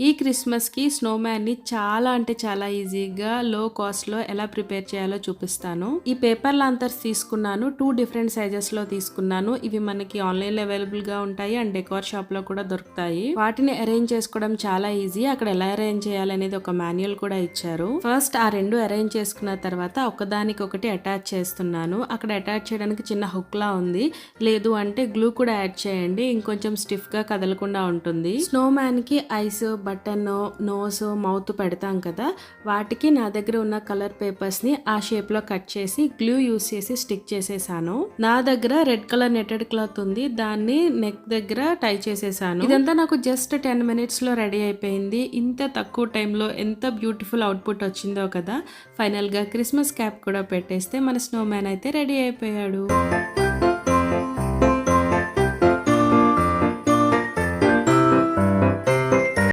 ఈ క్రిస్మస్కి స్నోమ్యాన్ని చాలా అంటే చాలా ఈజీగా లో కాస్ట్లో ఎలా ప్రిపేర్ చేయాలో చూపిస్తాను. ఈ పేపర్ లాంతర్స్ తీసుకున్నాను టూ డిఫరెంట్ సైజెస్లో తీసుకున్నాను. ఇవి మనకి ఆన్లైన్లో అవైలబుల్గా ఉంటాయి అండ్ డెకోర్ షాప్లో కూడా దొరుకుతాయి. వాటిని అరేంజ్ చేసుకోవడం చాలా ఈజీ. అక్కడ ఎలా అరేంజ్ చేయాలనేది ఒక మాన్యువల్ కూడా ఇచ్చారు. ఫస్ట్ ఆ రెండు అరేంజ్ చేసుకున్న తర్వాత ఒకదానికి ఒకటి అటాచ్ చేస్తున్నాను. అక్కడ అటాచ్ చేయడానికి చిన్న హుక్ లా ఉంది. లేదు అంటే గ్లూ కూడా యాడ్ చేయండి. ఇంకొంచెం స్టిఫ్గా కదలకుండా ఉంటుంది. స్నోమ్యాన్కి ఐస్ కి బటన్ నోస్ మౌత్ పెడతాం కదా వాటికి నా దగ్గర ఉన్న కలర్ పేపర్స్ని ఆ షేప్లో కట్ చేసి గ్లూ యూస్ చేసి స్టిక్ చేసేసాను. నా దగ్గర రెడ్ కలర్ నెటెడ్ క్లాత్ ఉంది దాన్ని నెక్ దగ్గర టై చేసేసాను. ఇదంతా నాకు జస్ట్ టెన్ మినిట్స్లో రెడీ అయిపోయింది. ఇంత తక్కువ టైంలో ఎంత బ్యూటిఫుల్ అవుట్పుట్ వచ్చిందో కదా ఫైనల్గా క్రిస్మస్ క్యాప్ కూడా పెట్టేస్తే మన స్నో మ్యాన్ అయితే రెడీ అయిపోయాడు.